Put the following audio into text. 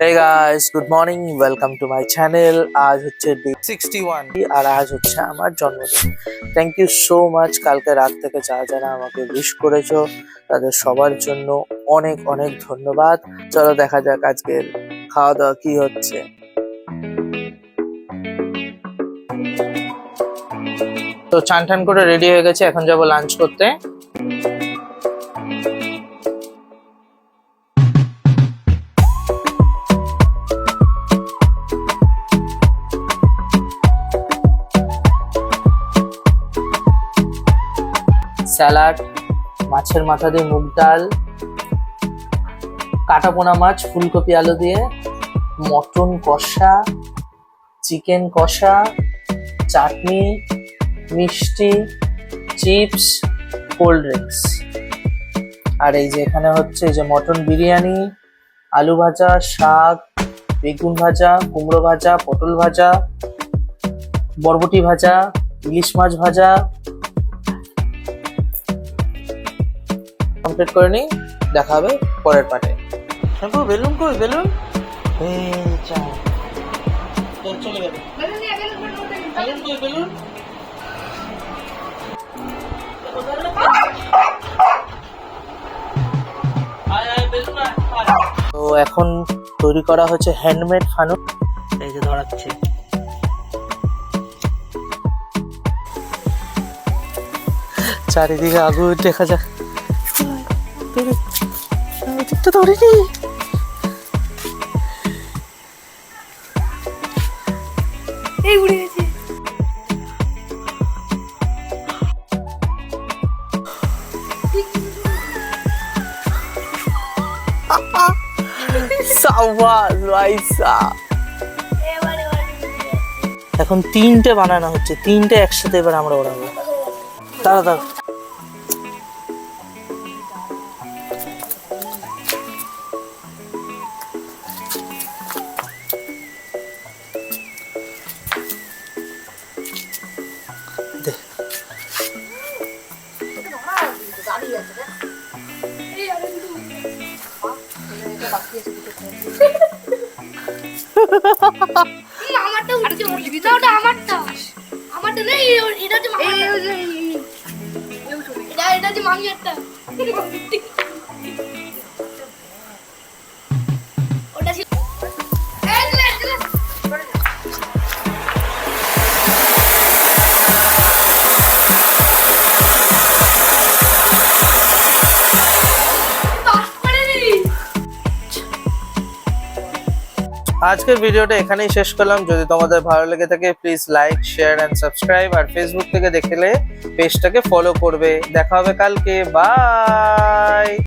Hey guys good morning welcome to my channel আজ হচ্ছে sixty one আর আজ হচ্ছে আমার জন্মদিন। থ্যাংক ইউ সো মাচ কালকে রাত থেকে যারা যারা আমাকে উইশ করেছ, তাদের সবার জন্য অনেক অনেক ধন্যবাদ। চলো দেখা যাক আজকের খাওয়া দাওয়া কি হচ্ছে। তো চান টান করে রেডি হয়ে গেছে, এখন যাব লাঞ্চ করতে। স্যালাড, মাছের মাথা দিয়ে মুগ ডাল কাটা পোনা মাছ, ফুলকপি আলু দিয়ে, মটন কষা, চিকেন কষা, চাটনি, মিষ্টি, চিপস, কোল্ড ড্রিঙ্কস। আর এই যে এখানে হচ্ছে যে মটন বিরিয়ানি, আলু ভাজা, শাক, বেগুন ভাজা, কুমড়ো ভাজা, পটল ভাজা, বরবটি ভাজা, ইলিশ মাছ ভাজা কমপ্লিট করে নিই দেখা হবে পরের পার্টে। বেলুন কই বেলুন? চলে গেল কই বেলুন। তো এখন তৈরি করা হচ্ছে হ্যান্ডমেড ফানুক এই যে ধরাচ্ছে। চারিদিকে আগুন দেখা যাক। তো ধরিনি। এই উড়ে গেছে। এখন তিনটে বানানো হচ্ছে তিনটে একসাথে এবার আমরা ওড়াবো। দাঁড়া। আমারটা উঠছে ওটা আমারটা আমারটা নেই এটা যে মামি এটা এটা ওটা আজকের ভিডিওটা এখানেই শেষ করলাম। যদি তোমাদের ভালো লেগে থাকে please like share and subscribe R Facebook থেকে দেখলে পেজটাকে ফলো করবে। দেখা হবে কালকে। বাই